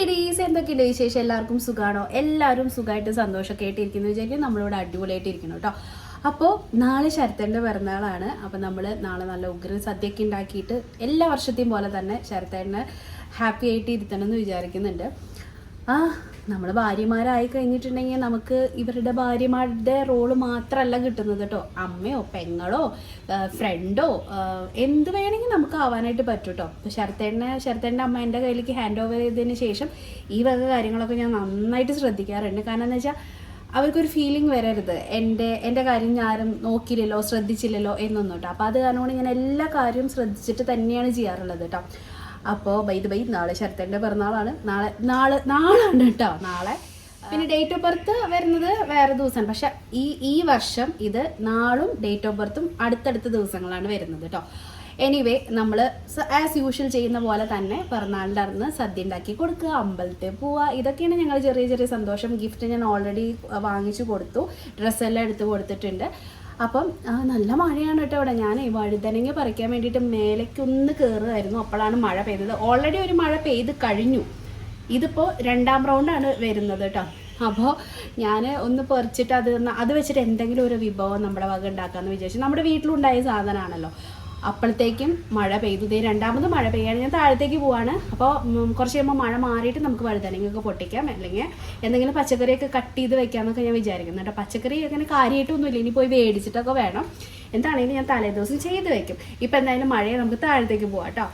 കിടീസ് എന്തൊക്കെയുണ്ട് വിശേഷം? എല്ലാവർക്കും സുഖമാണോ എല്ലാവരും സുഖമായിട്ട് സന്തോഷമൊക്കെ ആയിട്ടിരിക്കുന്നു വിചാരിക്കും നമ്മളിവിടെ അടിപൊളിയായിട്ട് ഇരിക്കുന്നു കേട്ടോ. അപ്പോൾ നാളെ ശരത്തേന്റെ പിറന്നാളാണ്. അപ്പോൾ നമ്മൾ നാളെ നല്ല ഉഗ്ര സദ്യയൊക്കെ ഉണ്ടാക്കിയിട്ട് എല്ലാ വർഷത്തെയും പോലെ തന്നെ ശരത്തേനെ ഹാപ്പി ആയിട്ട് ഇരുത്തണം എന്ന് വിചാരിക്കുന്നുണ്ട്. ആ നമ്മൾ ഭാര്യമാരായി കഴിഞ്ഞിട്ടുണ്ടെങ്കിൽ നമുക്ക് ഇവരുടെ ഭാര്യമാരുടെ റോൾ മാത്രമല്ല കിട്ടുന്നത് കേട്ടോ അമ്മയോ പെങ്ങളോ ഫ്രണ്ടോ എന്ത് വേണമെങ്കിൽ നമുക്ക് ആവാനായിട്ട് പറ്റും കേട്ടോ അപ്പോൾ ശരത്തേണ്ണ ശരത്തേന്റെ അമ്മ എന്റെ കയ്യിലേക്ക് ഹാൻഡ് ഓവർ ചെയ്തതിന് ശേഷം ഈ വക കാര്യങ്ങളൊക്കെ ഞാൻ നന്നായിട്ട് ശ്രദ്ധിക്കാറുണ്ട്. കാരണം എന്ന് വെച്ചാൽ അവർക്കൊരു ഫീലിംഗ് വരരുത്. എന്റെ എന്റെ കാര്യം ഞാനും നോക്കിയില്ലല്ലോ ശ്രദ്ധിച്ചില്ലല്ലോ എന്നൊന്നും കേട്ടോ അപ്പോൾ അത് കാരണം കൊണ്ട് ഞാൻ എല്ലാ കാര്യവും ശ്രദ്ധിച്ചിട്ട് തന്നെയാണ് ചെയ്യാറുള്ളത് കേട്ടോ അപ്പോൾ ബൈ ബൈ നാളെ ശരത്തേന്റെ പിറന്നാളാണ്. നാളെ നാളെ നാളാണ് കേട്ടോ നാളെ. പിന്നെ ഡേറ്റ് ഓഫ് ബർത്ത് വരുന്നത് വേറെ ദിവസമാണ്. പക്ഷെ ഈ ഈ വർഷം ഇത് നാളും ഡേറ്റ് ഓഫ് ബർത്തും അടുത്തടുത്ത ദിവസങ്ങളാണ് വരുന്നത് കേട്ടോ. എനിവേ നമ്മൾ ആസ് യൂഷ്വൽ ചെയ്യുന്ന പോലെ തന്നെ പിറന്നാളിന്റെ അന്ന് സദ്യ ഉണ്ടാക്കി കൊടുക്കുക അമ്പലത്തിൽ പോവുക. ഇതൊക്കെയാണ് ഞങ്ങൾ ചെറിയ ചെറിയ സന്തോഷം. ഗിഫ്റ്റ് ഞാൻ ഓൾറെഡി വാങ്ങിച്ചു കൊടുത്തു. ഡ്രസ്സെല്ലാം എടുത്ത് കൊടുത്തിട്ടുണ്ട്. അപ്പം നല്ല മഴയാണ് കേട്ടോ അവിടെ ഞാൻ വഴുതനങ്ങ പറിക്കാൻ വേണ്ടിയിട്ട് മേലേക്കൊന്ന് കയറുമായിരുന്നു അപ്പോഴാണ് മഴ പെയ്തത്. ഓൾറെഡി ഒരു മഴ പെയ്ത് കഴിഞ്ഞു. ഇതിപ്പോൾ രണ്ടാം റൗണ്ടാണ് വരുന്നത് കേട്ടോ. അപ്പോൾ ഞാൻ ഒന്ന് പറിച്ചിട്ട് അത് അത് വെച്ചിട്ട് എന്തെങ്കിലും ഒരു വിഭവം നമ്മുടെ വക ഉണ്ടാക്കാമെന്ന് വിചാരിച്ചു. നമ്മുടെ വീട്ടിലുണ്ടായ സാധനമാണല്ലോ. അപ്പോഴത്തേക്കും മഴ പെയ്തു. ദേ രണ്ടാമത് മഴ പെയ്യാണ്. ഞാൻ താഴത്തേക്ക് പോവാണ്. അപ്പോൾ കുറച്ച് കഴിയുമ്പോൾ മഴ മാറിയിട്ട് നമുക്ക് വഴുതനങ്ങയൊക്കെ പൊട്ടിക്കാം. അല്ലെങ്കിൽ എന്തെങ്കിലും പച്ചക്കറിയൊക്കെ കട്ട് ചെയ്ത് വെക്കാമെന്നൊക്കെ ഞാൻ വിചാരിക്കുന്നു കേട്ടോ പച്ചക്കറി അങ്ങനെ കാര്യമായിട്ടൊന്നുമില്ല ഇനി പോയി മേടിച്ചിട്ടൊക്കെ വേണം. എന്താണെങ്കിലും ഞാൻ തലേദിവസം ചെയ്ത് വെക്കും. ഇപ്പം എന്തായാലും മഴയെ നമുക്ക് താഴത്തേക്ക് പോവാം കേട്ടോ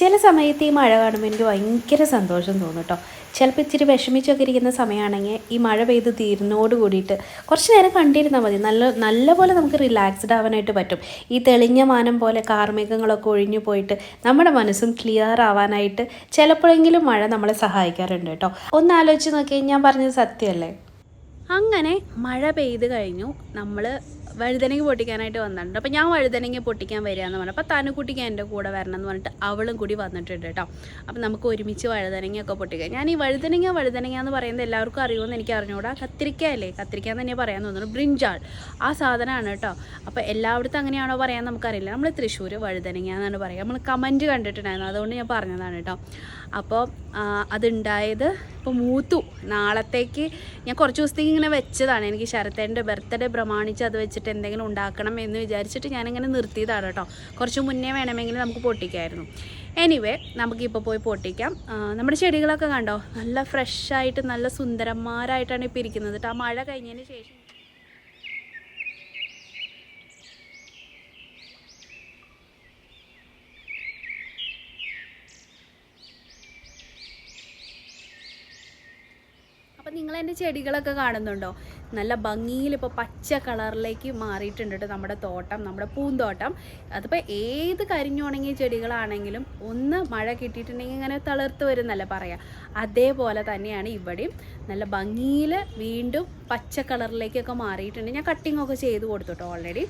ചില സമയത്ത് ഈ മഴ കാണുമ്പോൾ എനിക്ക് ഭയങ്കര സന്തോഷം തോന്നും കേട്ടോ ചിലപ്പോൾ ഇച്ചിരി വിഷമിച്ചൊക്കെ ഇരിക്കുന്ന സമയമാണെങ്കിൽ ഈ മഴ പെയ്ത് തീരുന്നോട് കൂടിയിട്ട് കുറച്ച് നേരം കണ്ടിരുന്നാൽ മതി. നല്ല നല്ലപോലെ നമുക്ക് റിലാക്സ്ഡ് ആവാനായിട്ട് പറ്റും. ഈ തെളിഞ്ഞ മാനം പോലെ കാർമേഘങ്ങളൊക്കെ ഒഴിഞ്ഞു പോയിട്ട് നമ്മുടെ മനസ്സും ക്ലിയർ ആവാനായിട്ട് ചിലപ്പോഴെങ്കിലും മഴ നമ്മളെ സഹായിക്കാറുണ്ട് കേട്ടോ ഒന്ന് ആലോചിച്ച് നോക്കിയാൽ ഞാൻ പറഞ്ഞത് സത്യമല്ലേ? അങ്ങനെ മഴ പെയ്ത് കഴിഞ്ഞു. നമ്മൾ വഴുതനങ്ങ പൊട്ടിക്കാനായിട്ട് വന്നിട്ടുണ്ട്. അപ്പോൾ ഞാൻ വഴുതനങ്ങ പൊട്ടിക്കാൻ വരിക എന്ന് പറഞ്ഞു. അപ്പോൾ തനുക്കുട്ടിക്ക് എന്റെ കൂടെ വരണം എന്ന് പറഞ്ഞിട്ട് അവളും കൂടി വന്നിട്ടുണ്ട് കേട്ടോ. അപ്പോൾ നമുക്ക് ഒരുമിച്ച് വഴുതനങ്ങയൊക്കെ പൊട്ടിക്കാം. ഞാൻ ഈ വഴുതനങ്ങ വഴുതനങ്ങ എന്ന് പറയുന്നത് എല്ലാവർക്കും അറിയുമെന്ന് എനിക്ക് അറിഞ്ഞുകൂടാ. കത്തിരിക്ക അല്ലേ? കത്തിരിക്ക എന്ന് തന്നെ പറയാൻ തോന്നുന്നു. ബ്രിഞ്ചാൾ. ആ സാധനമാണ് കേട്ടോ. അപ്പോൾ എല്ലായിടത്തും അങ്ങനെയാണോ പറയാൻ നമുക്കറിയില്ല. നമ്മൾ തൃശ്ശൂർ വഴുതനങ്ങ എന്നാണ് പറയുക നമ്മൾ കമന്റ് കണ്ടിട്ടുണ്ടായിരുന്നു. അതുകൊണ്ട് ഞാൻ പറഞ്ഞതാണ് കേട്ടോ. അപ്പോൾ അതുണ്ടായത് ഇപ്പോൾ മൂത്തു. നാളത്തേക്ക് ഞാൻ കുറച്ച് ദിവസത്തേക്ക് ഇങ്ങനെ വെച്ചതാണ്. എനിക്ക് ശരത്തേന്റെ ബർത്ത്ഡേ പ്രമാണിച്ച് അത് വെച്ചിട്ട് എന്തെങ്കിലും ഉണ്ടാക്കണം എന്ന് വിചാരിച്ചിട്ട് ഞാനിങ്ങനെ നിർത്തിയതാണ് കേട്ടോ. കുറച്ച് മുന്നേ വേണമെങ്കിൽ നമുക്ക് പൊട്ടിക്കായിരുന്നു. എനിവേ നമുക്കിപ്പോൾ പോയി പൊട്ടിക്കാം. നമ്മുടെ ചെടികളൊക്കെ കണ്ടോ? നല്ല ഫ്രഷായിട്ട് നല്ല സുന്ദരന്മാരായിട്ടാണ് ഇപ്പോൾ ഇരിക്കുന്നത്. കേട്ടോ ആ മഴ കഴിഞ്ഞതിന് ശേഷം എന്റെ ചെടികളൊക്കെ കാണുന്നുണ്ടോ? നല്ല ഭംഗിയിൽ ഇപ്പോൾ പച്ച കളറിലേക്ക് മാറിയിട്ടുണ്ട് കേട്ടോ നമ്മുടെ തോട്ടം നമ്മുടെ പൂന്തോട്ടം. അതിപ്പോൾ ഏത് കരിഞ്ഞുണങ്ങിയ ചെടികളാണെങ്കിലും ഒന്ന് മഴ കിട്ടിയിട്ടുണ്ടെങ്കിൽ ഇങ്ങനെ തളിർത്ത് വരുന്നല്ലേ പറയാം. അതേപോലെ തന്നെയാണ് ഇവിടെയും. നല്ല ഭംഗിയിൽ വീണ്ടും പച്ച കളറിലേക്കൊക്കെ മാറിയിട്ടുണ്ട്. ഞാൻ കട്ടിംഗ് ഒക്കെ ചെയ്ത് കൊടുത്തു ഓൾറെഡി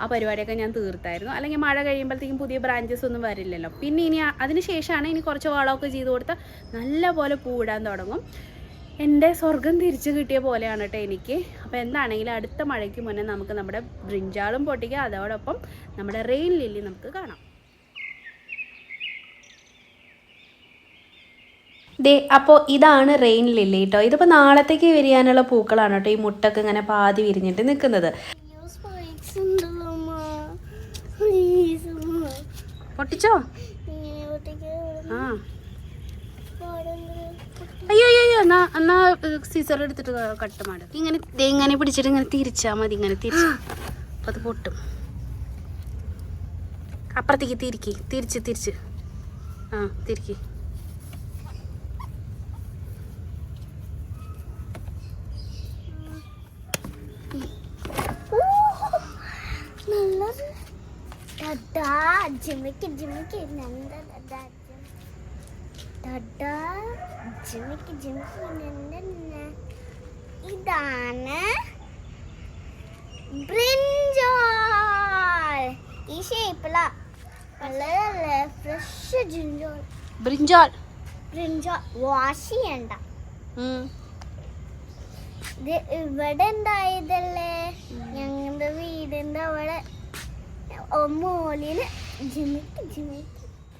ആ പരിപാടിയൊക്കെ ഞാൻ തീർത്തായിരുന്നു. അല്ലെങ്കിൽ മഴ കഴിയുമ്പോഴത്തേക്കും പുതിയ ബ്രാഞ്ചസ് ഒന്നും വരില്ലല്ലോ. പിന്നെ ഇനി അതിന് ശേഷമാണ് ഇനി കുറച്ച് വളമൊക്കെ ചെയ്ത് കൊടുത്താൽ നല്ലപോലെ പോലെ പൂടാൻ തുടങ്ങും. എന്റെ സ്വർഗം തിരിച്ചു കിട്ടിയ പോലെയാണ് കേട്ടോ എനിക്ക്. അപ്പോൾ എന്താണെങ്കിലും അടുത്ത മഴയ്ക്ക് മുന്നേ നമുക്ക് നമ്മുടെ ബ്രിഞ്ചാളും പൊട്ടിക്കുക അതോടൊപ്പം നമ്മുടെ റെയിൻ ലില്ലി നമുക്ക് കാണാം. ദേ അപ്പോൾ ഇതാണ് റെയിൻ ലില്ലി കേട്ടോ ഇതിപ്പോൾ നാളത്തേക്ക് വിരിയാനുള്ള പൂക്കളാണ് കേട്ടോ ഈ മുട്ടൊക്കെ ഇങ്ങനെ പാതി വിരിഞ്ഞിട്ട് നിൽക്കുന്നത്. പൊട്ടിച്ചോ? ആ. അയ്യോ അയ്യോ എന്നാ എന്നാ സീസർ എടുത്തിട്ട് കട്ട് മാഡം ഇങ്ങനെ ഇങ്ങനെ പിടിച്ചിട്ട് ഇങ്ങനെ തിരിച്ചാ മതി ഇങ്ങനെ തിരിച്ച്. അപ്പം അത് പൊട്ടും. അപ്പുറത്തേക്ക് തിരിക്കി തിരിച്ച് തിരിച്ച്. ആ തിരിക്കി. ജിമ്മിക്ക് ജിമ്മിക്ക് ജിമിക്ക് ദാ ജിമിക്ക് ജിമിക്ക് ഇതാണ് ബ്രിഞ്ചോൾ ഈ ഷേപ്പിലാ വളരെ ഫ്രഷ് ജിഞ്ചോൾ ബ്രിഞ്ചോൾ ബ്രിഞ്ചോൾ വാഷ് ചെയ്യണ്ട. ഇത് ഇവിടെ ഉണ്ടായതല്ലേ ഞങ്ങളുടെ വീടിന്റെ അവിടെ. മോളിൽ ജിമിക്ക് ജിമിക്ക്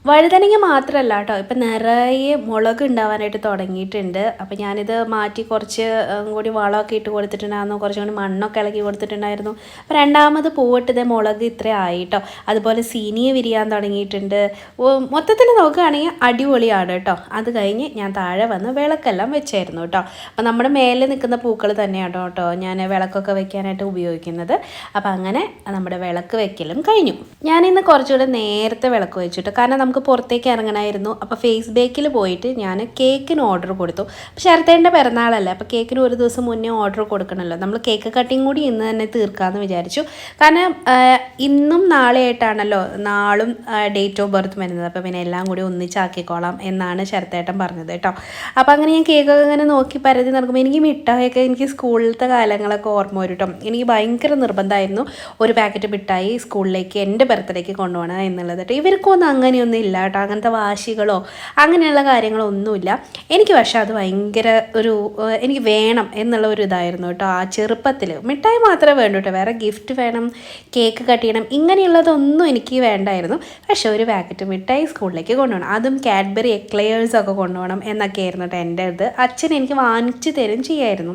വഴുതനങ്ങ മാത്രമല്ല കേട്ടോ. ഇപ്പം നിറയെ മുളക് ഉണ്ടാവാനായിട്ട് തുടങ്ങിയിട്ടുണ്ട്. അപ്പം ഞാനിത് മാറ്റി കുറച്ച് കൂടി വളമൊക്കെ ഇട്ട് കൊടുത്തിട്ടുണ്ടായിരുന്നു. കുറച്ചും കൂടി മണ്ണൊക്കെ ഇളക്കി കൊടുത്തിട്ടുണ്ടായിരുന്നു. അപ്പം രണ്ടാമത് പൂവിട്ടത് മുളക് ഇത്ര ആയിട്ടോ അതുപോലെ സീനിയ വിരിയാൻ തുടങ്ങിയിട്ടുണ്ട്. മൊത്തത്തിൽ നോക്കുകയാണെങ്കിൽ അടിപൊളിയാണ് കേട്ടോ. അത് കഴിഞ്ഞ് ഞാൻ താഴെ വന്ന് വിളക്കെല്ലാം വെച്ചായിരുന്നു കേട്ടോ. അപ്പം നമ്മുടെ മേലെ നിൽക്കുന്ന പൂക്കൾ തന്നെയാണ് കേട്ടോ ഞാൻ വിളക്കൊക്കെ വെക്കാനായിട്ട് ഉപയോഗിക്കുന്നത്. അപ്പം അങ്ങനെ നമ്മുടെ വിളക്ക് വെക്കലും കഴിഞ്ഞു. ഞാനിന്ന് കുറച്ചുകൂടെ നേരത്തെ വിളക്ക് വെച്ചിട്ട് കാരണം നമുക്ക് പുറത്തേക്ക് ഇറങ്ങണമായിരുന്നു. അപ്പോൾ ഫേസ് ബേക്കിൽ പോയിട്ട് ഞാൻ കേക്കിന് ഓർഡർ കൊടുത്തു. അപ്പോൾ ശരത്തേന്റെ പിറന്നാളല്ലേ അപ്പോൾ കേക്കിന് ഒരു ദിവസം മുന്നേ ഓർഡർ കൊടുക്കണമല്ലോ നമ്മൾ കേക്ക് കട്ടിങ് കൂടി ഇന്ന് തന്നെ തീർക്കാമെന്ന് വിചാരിച്ചു. കാരണം ഇന്നും നാളെ ആയിട്ടാണല്ലോ നാളും ഡേറ്റ് ഓഫ് ബർത്ത് വരുന്നത്. അപ്പോൾ പിന്നെ എല്ലാം കൂടി ഒന്നിച്ചാക്കിക്കോളാം എന്നാണ് ശരത്തേട്ടൻ പറഞ്ഞത് കേട്ടോ. അപ്പോൾ അങ്ങനെ ഞാൻ കേക്കൊക്കെ ഇങ്ങനെ നോക്കി പരതി നടക്കുമ്പോൾ എനിക്ക് മിഠായിയൊക്കെ എനിക്ക് സ്കൂളിലത്തെ കാലങ്ങളൊക്കെ ഓർമ്മ വരും എനിക്ക് ഭയങ്കര നിർബന്ധമായിരുന്നു ഒരു പാക്കറ്റ് മിഠായി സ്കൂളിലേക്ക് എന്റെ ബർത്ത്ഡേക്ക് കൊണ്ടുപോകണം എന്നുള്ളത് കേട്ടോ. ഇവർക്കൊന്നും അങ്ങനെയൊന്നും ഇല്ല കേട്ടോ അങ്ങനത്തെ വാശികളോ അങ്ങനെയുള്ള കാര്യങ്ങളോ ഒന്നുമില്ല എനിക്ക് പക്ഷേ അത് ഭയങ്കര ഒരു എനിക്ക് വേണം എന്നുള്ള ഒരു ഇതായിരുന്നു കേട്ടോ ആ ചെറുപ്പത്തിൽ മിഠായി മാത്രമേ വേണ്ടൂ കേട്ടോ വേറെ ഗിഫ്റ്റ് വേണം കേക്ക് കട്ട് ചെയ്യണം ഇങ്ങനെയുള്ളതൊന്നും എനിക്ക് വേണ്ടായിരുന്നു. പക്ഷേ ഒരു പാക്കറ്റ് മിഠായി സ്കൂളിലേക്ക് കൊണ്ടുപോകണം. അതും കാഡ്ബറി എക്ലെയേഴ്സ് ഒക്കെ കൊണ്ടുപോകണം എന്നൊക്കെ ആയിരുന്നു കേട്ടോ എന്റെ ഇത്. അച്ഛൻ എനിക്ക് വാങ്ങിച്ചു തരും ചെയ്യായിരുന്നു.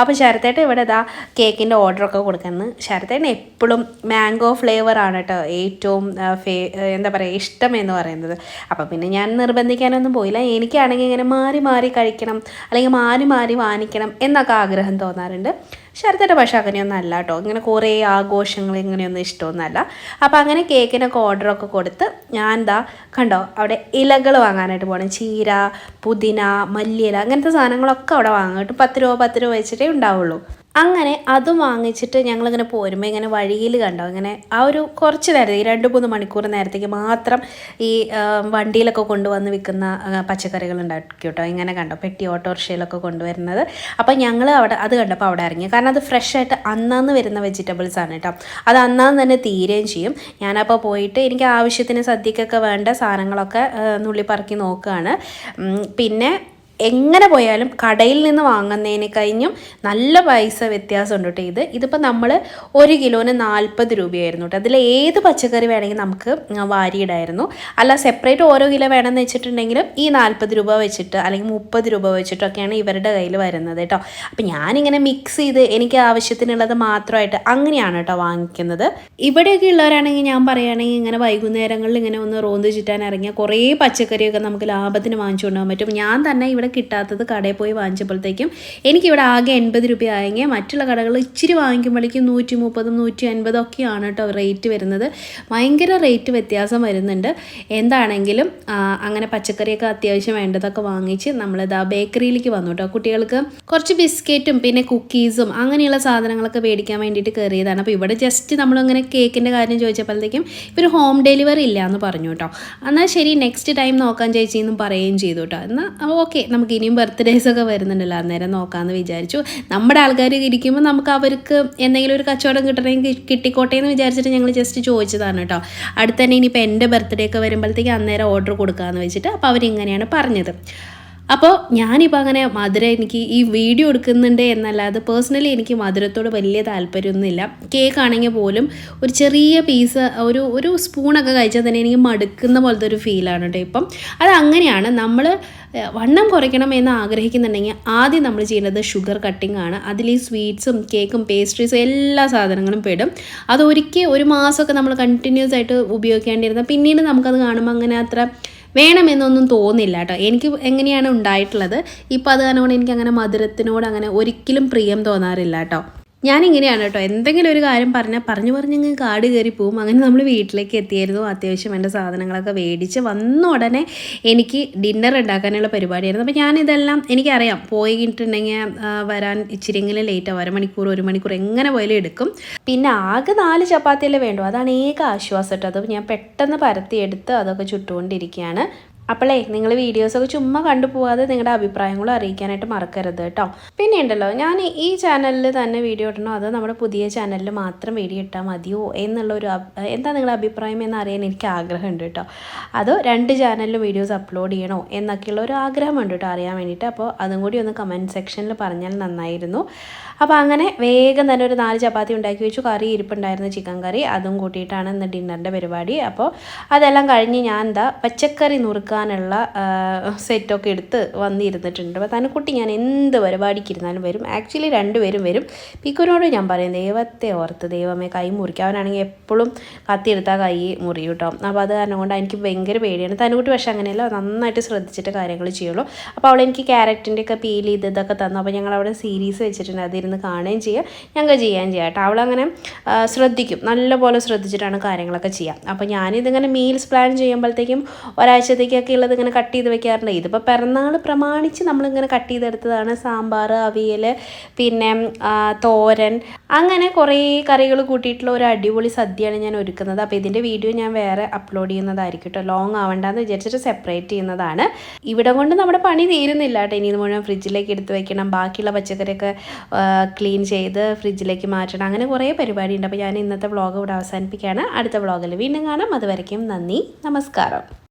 അപ്പോൾ ശരത്തേട്ട ഇവിടെ ഇതാ കേക്കിന്റെ ഓർഡറൊക്കെ കൊടുക്കുന്നത് ശരത്തേട്ടൻ എപ്പോഴും മാംഗോ ഫ്ലേവർ ആണ് കേട്ടോ ഏറ്റവും എന്താ പറയുക ഇഷ്ടം എന്ന് പറയുന്നത്. അപ്പോൾ പിന്നെ ഞാൻ നിർബന്ധിക്കാനൊന്നും പോയില്ല. എനിക്കാണെങ്കിൽ ഇങ്ങനെ മാറി മാറി കഴിക്കണം അല്ലെങ്കിൽ മാറി മാറി വാങ്ങിക്കണം എന്നൊക്കെ ആഗ്രഹം തോന്നാറുണ്ട്. ശരത്തിന്റെ പക്ഷെ അങ്ങനെയൊന്നും അല്ല കേട്ടോ. ഇങ്ങനെ കുറേ ആഘോഷങ്ങൾ ഇങ്ങനെയൊന്നും ഇഷ്ടമൊന്നുമല്ല അപ്പോൾ അങ്ങനെ കേക്കിനൊക്കെ ഓർഡറൊക്കെ കൊടുത്ത് ഞാൻ എന്താ കണ്ടോ അവിടെ ഇലകൾ വാങ്ങാനായിട്ട് പോകണം ചീര പുതിന മല്ലിയില അങ്ങനത്തെ സാധനങ്ങളൊക്കെ അവിടെ വാങ്ങാം. പത്ത് രൂപ പത്ത് രൂപ വെച്ചിട്ടേ ഉണ്ടാവുള്ളൂ. അങ്ങനെ അതും വാങ്ങിച്ചിട്ട് ഞങ്ങളിങ്ങനെ പോരുമ്പോൾ ഇങ്ങനെ വഴിയിൽ കണ്ടോ ഇങ്ങനെ ആ ഒരു കുറച്ച് നേരത്തെ ഈ രണ്ട് മൂന്ന് മണിക്കൂർ നേരത്തേക്ക് മാത്രം ഈ വണ്ടിയിലൊക്കെ കൊണ്ടുവന്ന് വിൽക്കുന്ന പച്ചക്കറികൾ ഉണ്ടാക്കി കേട്ടോ. ഇങ്ങനെ കണ്ടോ പെട്ടി ഓട്ടോറിക്ഷയിലൊക്കെ കൊണ്ടുവരുന്നത്. അപ്പോൾ ഞങ്ങൾ അവിടെ അത് കണ്ടപ്പോൾ അവിടെ ഇറങ്ങി. കാരണം അത് ഫ്രഷ് ആയിട്ട് അന്നാന്ന് വരുന്ന വെജിറ്റബിൾസ് ആണ് കേട്ടോ. അത് അന്നാന്ന് തന്നെ തീരുകയും ചെയ്യും. ഞാനപ്പോൾ പോയിട്ട് എനിക്ക് ആവശ്യത്തിന് സദ്യക്കൊക്കെ വേണ്ട സാധനങ്ങളൊക്കെ നുള്ളിപ്പറക്കി നോക്കുകയാണ് പിന്നെ എങ്ങനെ പോയാലും കടയിൽ നിന്ന് വാങ്ങുന്നതിന് കഴിഞ്ഞും നല്ല പൈസ വ്യത്യാസമുണ്ട് കേട്ടോ ഇത്. ഇതിപ്പോൾ നമ്മൾ ഒരു കിലോന് നാൽപ്പത് രൂപയായിരുന്നു കേട്ടോ. അതിൽ ഏത് പച്ചക്കറി വേണമെങ്കിൽ നമുക്ക് വാരിയിടായിരുന്നു. അല്ല സെപ്പറേറ്റ് ഓരോ കിലോ വേണമെന്ന് വെച്ചിട്ടുണ്ടെങ്കിലും ഈ നാൽപ്പത് രൂപ വെച്ചിട്ട് അല്ലെങ്കിൽ മുപ്പത് രൂപ വെച്ചിട്ടൊക്കെയാണ് ഇവരുടെ കയ്യിൽ വരുന്നത് കേട്ടോ. അപ്പം ഞാനിങ്ങനെ മിക്സ് ചെയ്ത് എനിക്ക് ആവശ്യത്തിനുള്ളത് മാത്രമായിട്ട് അങ്ങനെയാണ് കേട്ടോ വാങ്ങിക്കുന്നത്. ഇവിടെയൊക്കെ ഉള്ളവരാണെങ്കിൽ ഞാൻ പറയുകയാണെങ്കിൽ ഇങ്ങനെ വൈകുന്നേരങ്ങളിൽ ഇങ്ങനെ ഒന്ന് റോന്ത് ചുറ്റാൻ ഇറങ്ങിയ കുറേ പച്ചക്കറിയൊക്കെ നമുക്ക് ലാഭത്തിന് വാങ്ങിച്ചു കൊണ്ടുപോകാൻ പറ്റും. ഞാൻ തന്നെ ഇവിടെ കിട്ടാത്തത് കടയിൽ പോയി വാങ്ങിച്ചപ്പോഴത്തേക്കും എനിക്കിവിടെ ആകെ എൺപത് രൂപ ആയെങ്കിൽ മറ്റുള്ള കടകൾ ഇച്ചിരി വാങ്ങിക്കുമ്പോഴേക്കും നൂറ്റി മുപ്പതും നൂറ്റി അൻപതും ഒക്കെയാണ് കേട്ടോ റേറ്റ് വരുന്നത്. ഭയങ്കര റേറ്റ് വ്യത്യാസം വരുന്നുണ്ട്. എന്താണെങ്കിലും അങ്ങനെ പച്ചക്കറിയൊക്കെ അത്യാവശ്യം വേണ്ടതൊക്കെ വാങ്ങിച്ച് നമ്മളിതാ ബേക്കറിയിലേക്ക് വന്നു കേട്ടോ. കുട്ടികൾക്ക് കുറച്ച് ബിസ്ക്കറ്റും പിന്നെ കുക്കീസും അങ്ങനെയുള്ള സാധനങ്ങളൊക്കെ മേടിക്കാൻ വേണ്ടിയിട്ട് കയറിയതാണ്. അപ്പോൾ ഇവിടെ ജസ്റ്റ് നമ്മളിങ്ങനെ കേക്കിന്റെ കാര്യം ചോദിച്ചപ്പോഴത്തേക്കും ഇവർ ഹോം ഡെലിവറി ഇല്ല എന്ന് പറഞ്ഞു കേട്ടോ. എന്നാൽ ശരി നെക്സ്റ്റ് ടൈം നോക്കാൻ ചേച്ചി എന്നും പറയുകയും ചെയ്തു കേട്ടോ. എന്നാൽ ഓക്കെ നമുക്ക് ഇനിയും ബർത്ത്ഡേസ് ഒക്കെ വരുന്നുണ്ടല്ലോ. അന്നേരം നോക്കാമെന്ന് വിചാരിച്ചു. നമ്മുടെ ആൾക്കാർ ഇരിക്കുമ്പോൾ നമുക്ക് അവർക്ക് എന്തെങ്കിലും ഒരു കച്ചവടം കിട്ടണമെങ്കിൽ കിട്ടിക്കോട്ടെ എന്ന് വിചാരിച്ചിട്ട് ഞങ്ങൾ ജസ്റ്റ് ചോദിച്ചതാണ് കേട്ടോ അടുത്ത് തന്നെ ഇനിയിപ്പോൾ എന്റെ ബർത്ത്ഡേ ഒക്കെ വരുമ്പോഴത്തേക്ക് അന്നേരം ഓർഡർ കൊടുക്കാമെന്ന് വെച്ചിട്ട് അപ്പോൾ അവരിങ്ങനെയാണ് പറഞ്ഞത്. അപ്പോൾ ഞാനിപ്പോൾ അങ്ങനെ മധുര എനിക്ക് ഈ വീഡിയോ എടുക്കുന്നുണ്ട് എന്നല്ലാതെ പേഴ്സണലി എനിക്ക് മധുരത്തോട് വലിയ താല്പര്യമൊന്നുമില്ല. കേക്ക് ആണെങ്കിൽ പോലും ഒരു ചെറിയ പീസ് ഒരു ഒരു സ്പൂണൊക്കെ കഴിച്ചാൽ തന്നെ എനിക്ക് മടുക്കുന്ന പോലത്തെ ഒരു ഫീലാണ് കേട്ടോ ഇപ്പം. അത് അങ്ങനെയാണ്. നമ്മൾ വണ്ണം കുറയ്ക്കണം എന്ന് ആഗ്രഹിക്കുന്നുണ്ടെങ്കിൽ ആദ്യം നമ്മൾ ചെയ്യുന്നത് ഷുഗർ കട്ടിംഗ് ആണ്. അതിൽ ഈ സ്വീറ്റ്സും കേക്കും പേസ്ട്രീസും എല്ലാ സാധനങ്ങളും പെടും. അതൊരിക്കൽ ഒരു മാസമൊക്കെ നമ്മൾ കണ്ടിന്യൂസ് ആയിട്ട് ഉപയോഗിക്കേണ്ടിയിരുന്ന പിന്നീട് നമുക്കത് കാണുമ്പോൾ അങ്ങനെ അത്ര വേണമെന്നൊന്നും തോന്നില്ല കേട്ടോ. എനിക്ക് എങ്ങനെയാണ് ഉണ്ടായിട്ടുള്ളത്? ഇപ്പോൾ അത് കാരണം എനിക്ക് അങ്ങനെ മധുരത്തിനോട് അങ്ങനെ ഒരിക്കലും പ്രിയം തോന്നാറില്ല കേട്ടോ. ഞാനിങ്ങനെയാണ് കേട്ടോ. എന്തെങ്കിലും ഒരു കാര്യം പറഞ്ഞാൽ പറഞ്ഞു പറഞ്ഞങ്ങ് കാട് കയറി പോവും. അങ്ങനെ നമ്മൾ വീട്ടിലേക്ക് എത്തിയായിരുന്നു. അത്യാവശ്യം എന്റെ സാധനങ്ങളൊക്കെ മേടിച്ച് വന്ന ഉടനെ എനിക്ക് ഡിന്നർ ഉണ്ടാക്കാനുള്ള പരിപാടിയായിരുന്നു. അപ്പോൾ ഞാനിതെല്ലാം എനിക്കറിയാം. പോയിട്ടുണ്ടെങ്കിൽ വരാൻ ഇച്ചിരിയെങ്കിലും ലേറ്റാവും അരമണിക്കൂർ ഒരു മണിക്കൂർ എങ്ങനെ പോയാലും എടുക്കും. പിന്നെ ആകെ നാല് ചപ്പാത്തിയല്ലേ വേണ്ടു. അതാണ് ഏക ആശ്വാസം കേട്ടോ. അത് ഞാൻ പെട്ടെന്ന് പരത്തിയെടുത്ത് അതൊക്കെ ചുട്ടുകൊണ്ടിരിക്കുകയാണ്. അപ്പോളേ നിങ്ങൾ വീഡിയോസൊക്കെ ചുമ്മാ കണ്ടു പോവാതെ നിങ്ങളുടെ അഭിപ്രായങ്ങളും അറിയിക്കാനായിട്ട് മറക്കരുത് കേട്ടോ. പിന്നെ ഉണ്ടല്ലോ ഞാൻ ഈ ചാനലിൽ തന്നെ വീഡിയോ ഇടണോ അതോ നമ്മുടെ പുതിയ ചാനലിൽ മാത്രം വീഡിയോ ഇട്ടാൽ മതിയോ എന്നുള്ള ഒരു എന്താ നിങ്ങളുടെ അഭിപ്രായം എന്ന് അറിയാൻ എനിക്ക് ആഗ്രഹമുണ്ട് കേട്ടോ. അതോ രണ്ട് ചാനലിലും വീഡിയോസ് അപ്ലോഡ് ചെയ്യണോ എന്നൊക്കെയുള്ള ഒരു ആഗ്രഹമുണ്ട് കേട്ടോ അറിയാൻ വേണ്ടിയിട്ട്. അപ്പോൾ അതും കൂടി ഒന്ന് കമന്റ് സെക്ഷനിൽ പറഞ്ഞാൽ നന്നായിരുന്നു. അപ്പോൾ അങ്ങനെ വേഗം തന്നെ ഒരു നാല് ചപ്പാത്തി ഉണ്ടാക്കി വെച്ചു. കറി ഇരിപ്പുണ്ടായിരുന്നു ചിക്കൻ കറി. അതും കൂട്ടിയിട്ടാണ് ഇന്ന് ഡിന്നറിന്റെ പരിപാടി. അപ്പോൾ അതെല്ലാം കഴിഞ്ഞ് ഞാൻ എന്താ പച്ചക്കറി നുറുക്കാനുള്ള സെറ്റൊക്കെ എടുത്ത് വന്നിരുന്നിട്ടുണ്ട്. അപ്പോൾ കുട്ടി ഞാൻ എന്ത് പരിപാടിക്ക് ഇരുന്നാലും വരും. ആക്ച്വലി രണ്ടുപേരും വരും. പിക്കുനോട് ഞാൻ പറയും ദൈവത്തെ ഓർത്ത് ദൈവമേ കൈ മുറിക്കുക അവനാണെങ്കിൽ എപ്പോഴും കത്തിയെടുത്താൽ കൈ മുറിയും കേട്ടോ അപ്പോൾ അത് കാരണം കൊണ്ട് എനിക്ക് ഭയങ്കര പേടിയാണ്. തനുകുട്ടി പക്ഷേ അങ്ങനെയല്ല നന്നായിട്ട് ശ്രദ്ധിച്ചിട്ട് കാര്യങ്ങൾ ചെയ്യുള്ളൂ. അപ്പോൾ അവളെനിക്ക് ക്യാരറ്റിന്റെ ഒക്കെ പീൽ ചെയ്ത് ഇതൊക്കെ തന്നു. അപ്പോൾ ഞങ്ങൾ അവിടെ സീരീസ് വെച്ചിട്ടുണ്ട്. അതിരുന്ന് കാണുകയും ചെയ്യുക. ഞങ്ങൾ ചെയ്യുകയും ചെയ്യാം കേട്ടോ. അവളങ്ങനെ ശ്രദ്ധിക്കും. നല്ലപോലെ ശ്രദ്ധിച്ചിട്ടാണ് കാര്യങ്ങളൊക്കെ ചെയ്യുക. അപ്പോൾ ഞാനിതിങ്ങനെ മീൽസ് പ്ലാൻ ചെയ്യുമ്പോഴത്തേക്കും ഒരാഴ്ചത്തേക്കൊക്കെ ഉള്ളത് ഇങ്ങനെ കട്ട് ചെയ്ത് വെക്കാറുണ്ട്. ഇതിപ്പോൾ പിറന്നാൾ പ്രമാണിച്ച് നമ്മളിങ്ങനെ കട്ട് ചെയ്തെടുത്തതാണ്. സാമ്പാർ അവിയൽ പിന്നെ തോരൻ. അങ്ങനെ കുറേ കറികൾ കൂട്ടിയിട്ടുള്ള ഒരു അടിപൊളി സദ്യയാണ് ഞാൻ ഒരുക്കുന്നത്. അപ്പോൾ ഇതിന്റെ വീഡിയോ ഞാൻ വേറെ അപ്ലോഡ് ചെയ്യുന്നതായിരിക്കും കേട്ടോ. ലോങ് ആവണ്ടെന്ന് വിചാരിച്ചിട്ട് സെപ്പറേറ്റ് ചെയ്യുന്നതാണ്. ഇവിടെ കൊണ്ട് നമ്മുടെ പണി തീരുന്നില്ല കേട്ടോ. ഇനി ഇത് മുഴുവൻ ഫ്രിഡ്ജിലേക്ക് എടുത്ത് വെക്കണം. ബാക്കിയുള്ള പച്ചക്കറിയൊക്കെ ക്ലീൻ ചെയ്ത് ഫ്രിഡ്ജിലേക്ക് മാറ്റണം. അങ്ങനെ കുറേ പരിപാടിയുണ്ട്. അപ്പോൾ ഞാൻ ഇന്നത്തെ വ്ളോഗ് ഇവിടെ അവസാനിപ്പിക്കുകയാണ്. അടുത്ത വ്ളോഗിൽ വീണ്ടും കാണാം. അതുവരയ്ക്കും നന്ദി. നമസ്കാരം.